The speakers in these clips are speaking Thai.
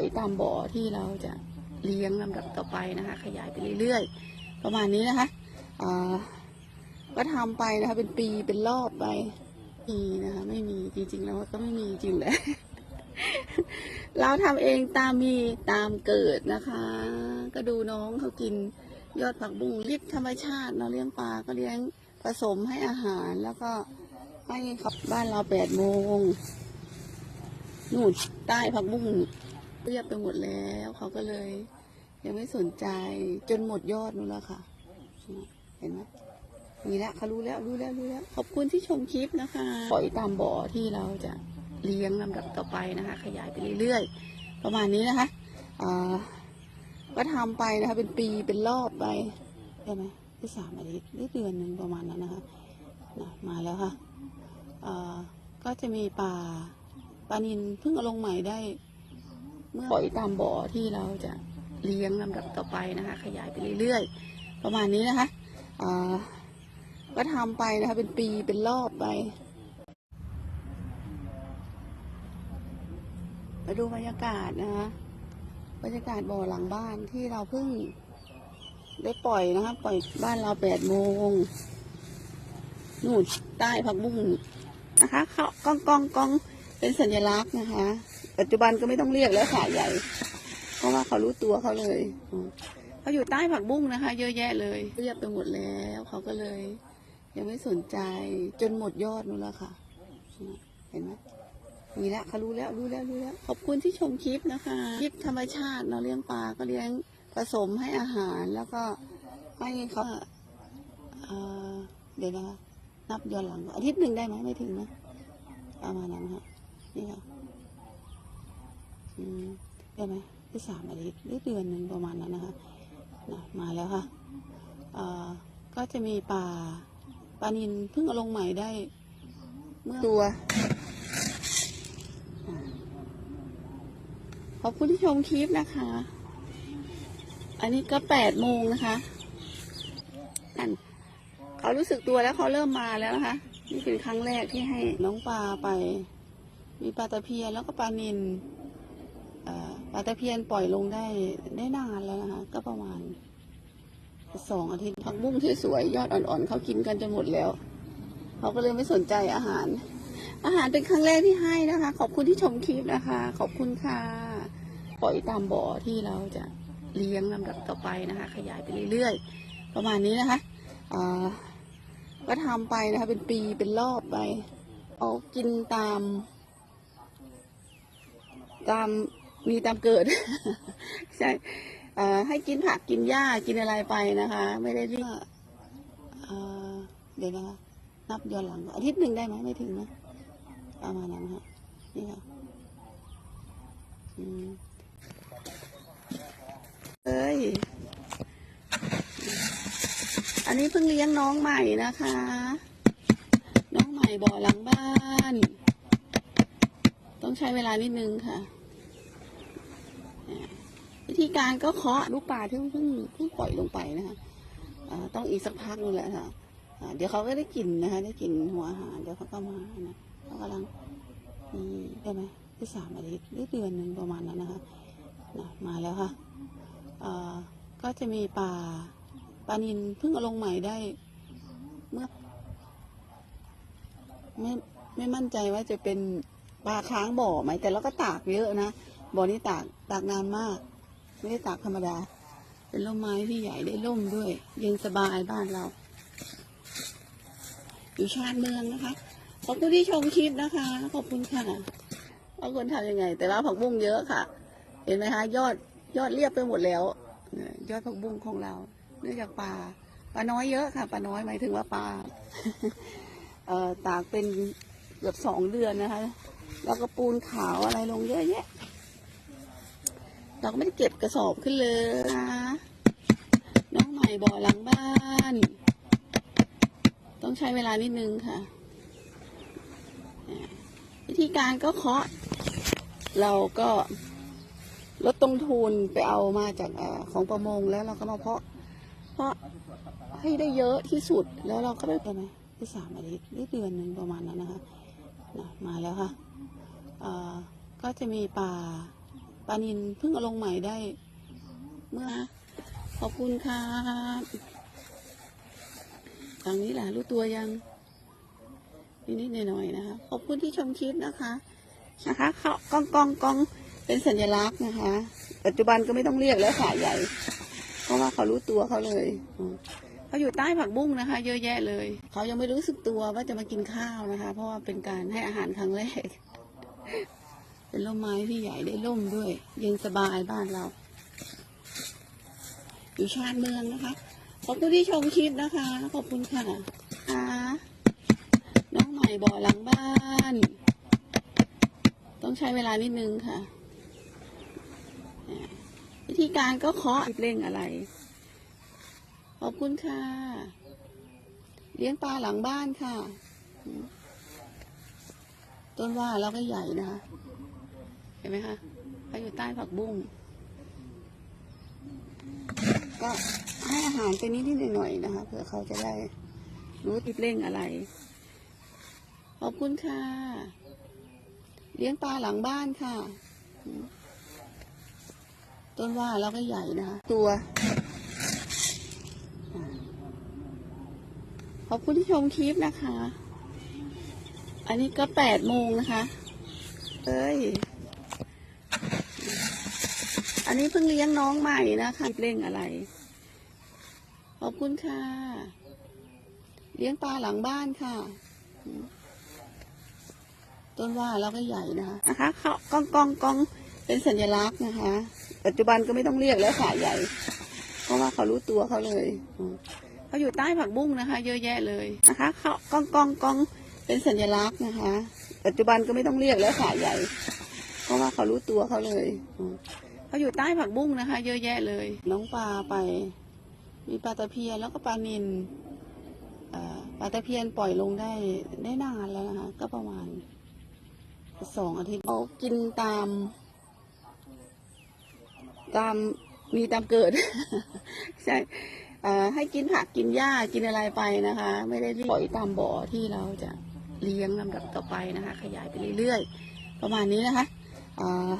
อยตามบ่อที่เราจะเลี้ยงลำดับต่อไปนะคะ ขยายไปเรื่อยๆ ประมาณนี้นะคะก็ทำไปนะคะ เป็นปีเป็นรอบไปมีนะคะ ไม่มีจริงๆแล้วก็ไม่มีจริงแหละเราทำเองตามมีตามเกิดนะคะ ก็ดูน้องเขากินยอดผักบุ้งเลี้ยงธรรมชาติเราเลี้ยงปลาก็เลี้ยงผสมให้อาหารแล้วก็ให้ขับบ้านเราแปดโมงนู่นใต้ผักบุ้ง เรียบไปหมดแล้วเขาก็เลย ยังไม่สนใจจนหมดยอดนู่นแล้วค่ะ เห็นไหมมีแล้วเขารู้แล้วรู้แล้วรู้แล้วขอบคุณที่ชมคลิปนะคะปล่อยตามบ่อที่เราจะเลี้ยงลำดับต่อไปนะคะ ขยายไปเรื่อยๆ ประมาณนี้นะคะก็ทำไปนะคะ เป็นปีเป็นรอบไปใช่ไหมที่สามอาทิตย์หรือเดือนหนึ่งประมาณนั้นนะคะนะมาแล้วค่ะก็จะมีปลาปลานินเพิ่งเอาลงใหม่ได้ ปล่อยตามบ่อที่เราจะเลี้ยงลำดับต่อไปนะคะ ขยายไปเรื่อยๆ ประมาณนี้นะคะก็ทำไปนะคะเป็นปีเป็นรอบไปมาดูบรรยากาศนะคะบรรยากาศบ่อหลังบ้านที่เราเพิ่งได้ปล่อยนะคะปล่อยบ้านเราแปดโมงนู่นใต้ผักบุ้งนะคะเขากองกองกองเป็นสัญลักษณ์นะคะ ปัจจุบันก็ไม่ต้องเรียกแล้วขาใหญ่ เพราะว่าเขารู้ตัวเขาเลยเขาอยู่ใต้ผักบุ้งนะคะ เยอะแยะเลย เรียบไปหมดแล้วเขาก็เลย ยังไม่สนใจจนหมดยอดนู่นแล้วค่ะ เห็นไหมมีแล้วเขารู้แล้วรู้แล้วรู้แล้ว ขอบคุณที่ชมคลิปนะคะคลิปธรรมชาติเราเลี้ยงปลาก็เลี้ยงผสมให้อาหารแล้วก็ให้เขาเเดี๋ยวนะคะนับย้อนหลังอาทิตย์หนึ่งได้ไหมไม่ถึงนะประมาณนั้นค่ะนี่ค่ะ ได้ไหมที่สามอาทิตย์หรือเดือนหนึ่งประมาณนั้นนะคะนะมาแล้วค่ะก็จะมีปลาปลานินเพิ่งเอาลงใหม่ได้เมื่อตัว ขอบคุณที่ชมคลิปนะคะ อันนี้ก็แปดโมงนะคะนั่นเขารู้สึกตัวแล้วเขาเริ่มมาแล้วนะคะ นี่เป็นครั้งแรกที่ให้น้องปลาไป มีปลาตะเพียนแล้วก็ปลานิน ปลาตะเพียนปล่อยลงได้ได้นานแล้วนะคะ ก็ประมาณสองอาทิตย์ผักบุ้งที่สวยยอดอ่อนๆเขากินกันจนหมดแล้ว เขาก็เลยไม่สนใจอาหาร อาหารเป็นครั้งแรกที่ให้นะคะ ขอบคุณที่ชมคลิปนะคะ ขอบคุณค่ะ ปล่อยตามบ่อที่เราจะเลี้ยงลำดับต่อไปนะคะ ขยายไปเรื่อยๆ ประมาณนี้นะคะก็ทำไปนะคะ เป็นปีเป็นรอบไป เอากินตาม ตาม มีตามเกิด ใช่ให้กินผักกินหญ้ากินอะไรไปนะคะ ไม่ได้เรื่อ่าเดี๋ยวนะคะ นับย้อนหลังอาทิตย์หนึ่งได้ไหมไม่ถึงนะประมาณนั้นค่ะนี่ค่ะเอ้ยอันนี้เพิ่งเลี้ยงน้องใหม่นะคะ น้องใหม่บ่อหลังบ้าน ต้องใช้เวลานิดนึงค่ะ ธีการก็เคาะลูกปลาที่เพิ่งเพิ่งปล่อยลงไปนะคะต้องอีกสักพักนึงแหละค่ะเดี๋ยวเขาก็ได้กลิ่นนะคะ ได้กลิ่นหัวอาหารเดี๋ยวเขาก็มานะเขากำลังนี่ได้ไหมที่สามอาทิตย์หรือเดือนหนึ่งประมาณนั้นนะคะนะมาแล้วค่ะก็จะมีปลาปลานินเพิ่งเอาลงใหม่ได้ เมื่อไม่ไม่มั่นใจว่าจะเป็นปลาค้างบ่อไหมแต่เราก็ตากเยอะนะบ่อนี้ตากตากนานมาก ไม่ได้ตากธรรมดา เป็นร่มไม้ที่ใหญ่ได้ร่มด้วย เย็นสบายบ้านเรา อยู่ชานเมืองนะคะ ขอบคุณที่ชมคลิปนะคะ ขอบคุณค่ะว่าคนทำยังไง แต่ว่าผักบุ้งเยอะค่ะ เห็นไหมคะ ยอดยอดเรียบไปหมดแล้วยยอดผักบุ้งของเรา เนื่องจากปลาปลาน้อยเยอะค่ะปลาน้อยหมายถึงว่าปลาเอ่อตากเป็นเกือบสองเดือนนะคะ แล้วก็ปูนขาวอะไรลงเยอะแยะ เราก็ไม่ได้เก็บกระสอบขึ้นเลยนะคะน้องใหม่บ่อหลังบ้าน ต้องใช้เวลานิดนึงค่ะ วิธีการก็เคาะ เราก็ลดต้นทุนไปเอามาจากอของประมงแล้วเราก็มาเพาะ เพาะให้ได้เยอะที่สุดแล้วเราก็ได้ไปไหมที่สามอาทิตย์หรือเดือนหนึ่งประมาณนั้นนะคะนะมาแล้วค่ะก็จะมีปลา ปลานินเพิ่งเอาลงใหม่ได้ เมื่อขอบคุณครับทางนี้แหละรู้ตัวยังนิดๆหน่อยๆนะคะขอบคุณที่ชมคลิปนะคะนะคะเขากองกองกองเป็นสัญลักษณ์นะคะ ปัจจุบันก็ไม่ต้องเรียกแล้วขาใหญ่ เพราะว่าเขารู้ตัวเขาเลยเขาอยู่ใต้ผักบุ้งนะคะ เยอะแยะเลย เขายังไม่รู้สึกตัวว่าจะมากินข้าวนะคะ เพราะว่าเป็นการให้อาหารครั้งแรก เป็นร่มไม้ที่ใหญ่ได้ร่มด้วย เย็นสบายบ้านเรา อยู่ชานเมืองนะคะขอบคุณที่ชมคลิปนะคะ ขอบคุณค่ะค่ะน้องใหม่บ่อหลังบ้าน ต้องใช้เวลานิดนึงค่ะ วิธีการก็เคาะเร่งอะไร ขอบคุณค่ะ เลี้ยงปลาหลังบ้านค่ะ ต้นว่าเราก็ใหญ่นะคะ เห็นไหมคะเขาอยู่ใต้ผักบุ้งก็ให้อาหารไปนิดๆหน่อยๆนะคะเผื่อเขาจะได้รู้ติดเร่งอะไร ขอบคุณค่ะ เลี้ยงปลาหลังบ้านค่ะ ต้นว่าเราก็ใหญ่นะคะ ตัว ขอบคุณที่ชมคลิปนะคะ อันนี้ก็แปดโมงนะคะ เอ้ย อันนี้เพิ่งเลี้ยงน้องใหม่นะคะเร่งอะไร ขอบคุณค่ะ เลี้ยงปลาหลังบ้านค่ะ ต้นว่าเราก็ใหญ่นะคะนะคะเขากองกองกองเป็นสัญลักษณ์นะคะ ปัจจุบันก็ไม่ต้องเรียกแล้วขาใหญ่ เพราะว่าเขารู้ตัวเขาเลยเขาอยู่ใต้ผักบุ้งนะคะ เยอะแยะเลยนะคะเขากองกองกองเป็นสัญลักษณ์นะคะ ปัจจุบันก็ไม่ต้องเรียกแล้วขาใหญ่ เพราะว่าเขารู้ตัวเขาเลยอื เขาอยู่ใต้ผักบุ้งนะคะ เยอะแยะเลย น้องปลาไป มีปลาตะเพียนแล้วก็ปลานิลปลาตะเพียนปล่อยลงได้ได้นานแล้วนะคะ ก็ประมาณสองอาทิตย์เขากินตาม ตามมีตามเกิด ใช่ให้กินผักกินหญ้ากินอะไรไปนะคะ ไม่ได้ปล่อยตามบ่อที่เราจะเลี้ยงลำดับต่อไปนะคะ ขยายไปเรื่อยๆ ประมาณนี้นะคะอ่า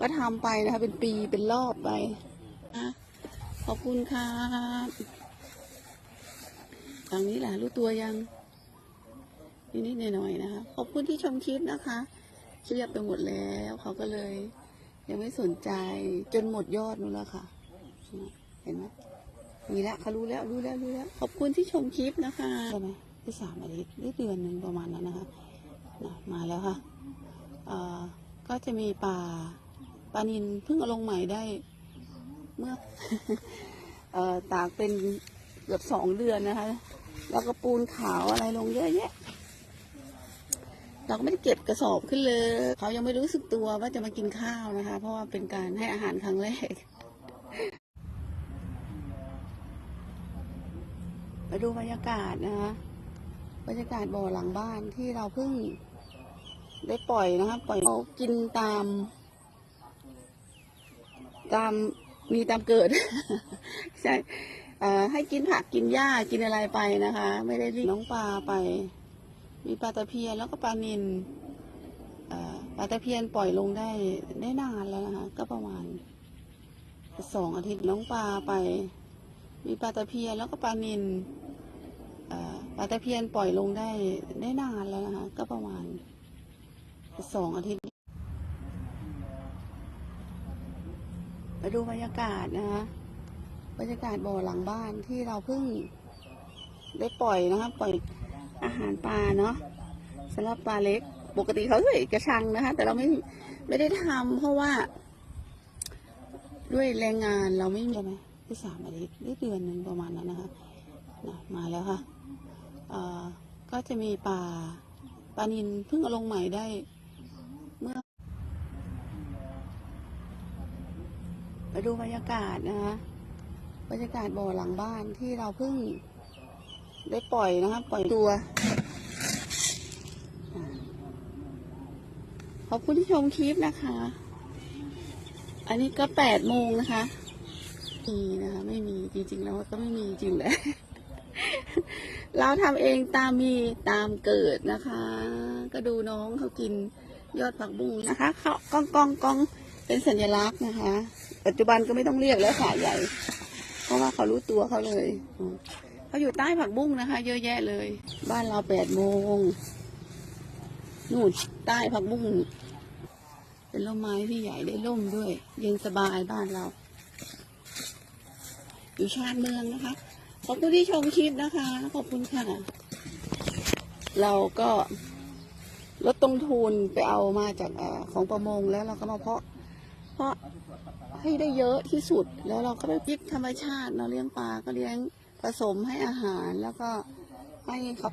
ก็ทำไปนะคะเป็นปีเป็นรอบไปนะขอบคุณครับทางนี้แหละรู้ตัวยังนิดๆหน่อยๆนะคะขอบคุณที่ชมคลิปนะคะเครียดไปหมดแล้วเขาก็เลย ยังไม่สนใจจนหมดยอดนู่นแล้วค่ะ เห็นไหมมีแล้วเขารู้แล้วรู้แล้วรู้แล้วขอบคุณที่ชมคลิปนะคะใช่ไหมที่สามอาทิตย์หรือเดือนหนึ่งประมาณนั้นนะคะมาแล้วค่ะก็จะมีปลา ปลานินเพิ่งเอาลงใหม่ได้ เมื่ออตากเป็นเกือบสองเดือนนะคะ แล้วก็ปูนขาวอะไรลงเยอะแยะ เราก็ไม่ได้เก็บกระสอบขึ้นเลย เขายังไม่รู้สึกตัวว่าจะมากินข้าวนะคะ เพราะว่าเป็นการให้อาหารครั้งแรก มาดูบรรยากาศนะคะ บรรยากาศบ่อหลังบ้านที่เราเพิ่งได้ปล่อยนะคะ ปล่อยเขากินตาม ตามมีตามเกิด ใช่ให้กินผักกินหญ้ากินอะไรไปนะคะ ไม่ได้รีน้องปลาไป มีปลาตะเพียนแล้วก็ปลานิลปลาตะเพียนปล่อยลงได้ได้นานแล้วนะคะ ก็ประมาณสองอาทิตย์น้องปลาไป มีปลาตะเพียนแล้วก็ปลานิลปลาตะเพียนปล่อยลงได้ได้นานแล้วนะคะ ก็ประมาณสองอาทิตย์ มาดูบรรยากาศนะคะบรรยากาศบ่อหลังบ้านที่เราเพิ่งได้ปล่อยนะคะปล่อยอาหารปลาเนาะสำหรับปลาเล็ก ปกติเขาใส่กระชังนะคะ แต่เราไม่ไม่ได้ทำเพราะว่า ด้วยแรงงานเราไม่มีใช่ไหมที่สามอาทิตย์หรือเดือนหนึ่งประมาณนั้นนะคะนะมาแล้วค่ะก็จะมีปลาปลานินเพิ่งเอาลงใหม่ได้ เมื่อ มาดูบรรยากาศนะคะบรรยากาศบ่อหลังบ้านที่เราเพิ่งได้ปล่อยนะคะปล่อยตัวขอบคุณที่ชมคลิปนะคะ อันนี้ก็แปดโมงนะคะมีนะคะไม่มีจริงๆแล้วก็ไม่มีจริงแหละเราทำเองตามมีตามเกิดนะคะ ก็ดูน้องเขากินยอดผักบุ้งนะคะเขากองกองกองเป็นสัญลักษณ์นะคะ ปัจจุบันก็ไม่ต้องเรียกแล้วขาใหญ่ เพราะว่าเขารู้ตัวเขาเลยเขาอยู่ใต้ผักบุ้งนะคะ เยอะแยะเลย บ้านเราแปดโมงนู่นใต้ผักบุ้งเป็นร่มไม้ที่ใหญ่ได้ร่มด้วย เย็นสบายบ้านเรา อยู่ชานเมืองนะคะ ขอบคุณที่ชมคลิปนะคะ ขอบคุณค่ะ เราก็ลดต้นทุนไปเอามาจากอของประมงแล้วเราก็มาเพาะ เพาะ ให้ได้เยอะที่สุด แล้วเราก็ไปพิกธรรมชาติเราเลี้ยงปลาก็เลี้ยงผสมให้อาหารแล้วก็ให้ครับ